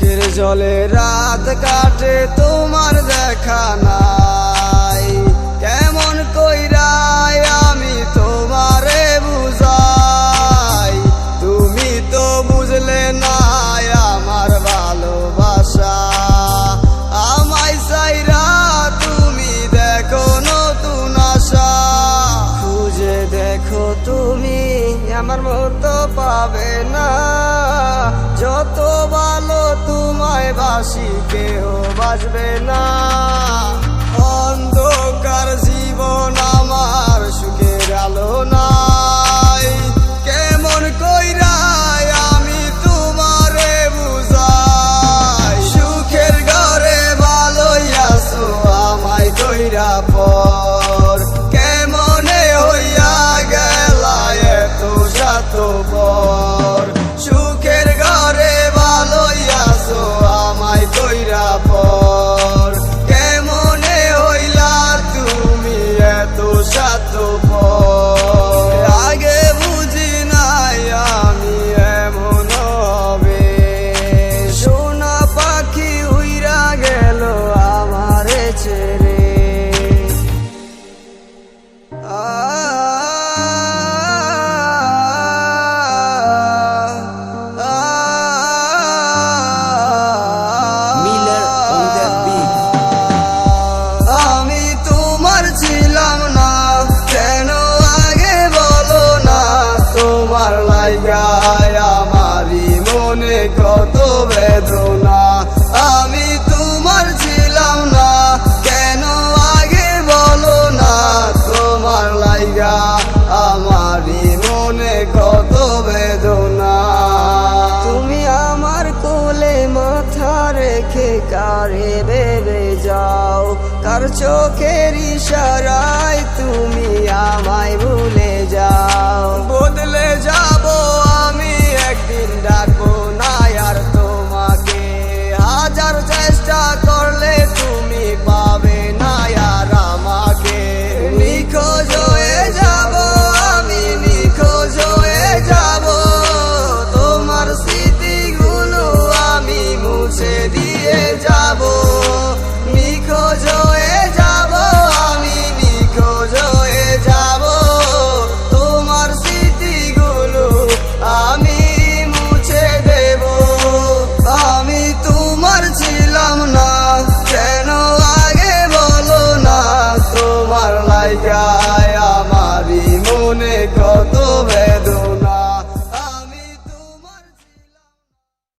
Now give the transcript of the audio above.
চোখের জলে রাত কাটে, তোমার দেখা নাই। কেমন কইরাই আমি তোমারে বুঝাই। তুমি তো বুঝলে না আমার ভালোবাসা। আমায় চাইরা তুমি দেখো নতুন আশা। খুঁজে দেখো তুমি আমার মতো পাবে না। যত ভালো তোমায় বাসি কেউ বাসবে না। তোমার লাইগায় আমারই মনে কত বেদনা। আমি তোমার ছিলাম না, কেন আগে বলো না? তোমার লাইগা আমারই মনে কত বেদনা। তুমি আমার কোলে মাথা রেখে কারে ভেবে যাও? কার চোখের ইশারায় তুমি জীবনে কত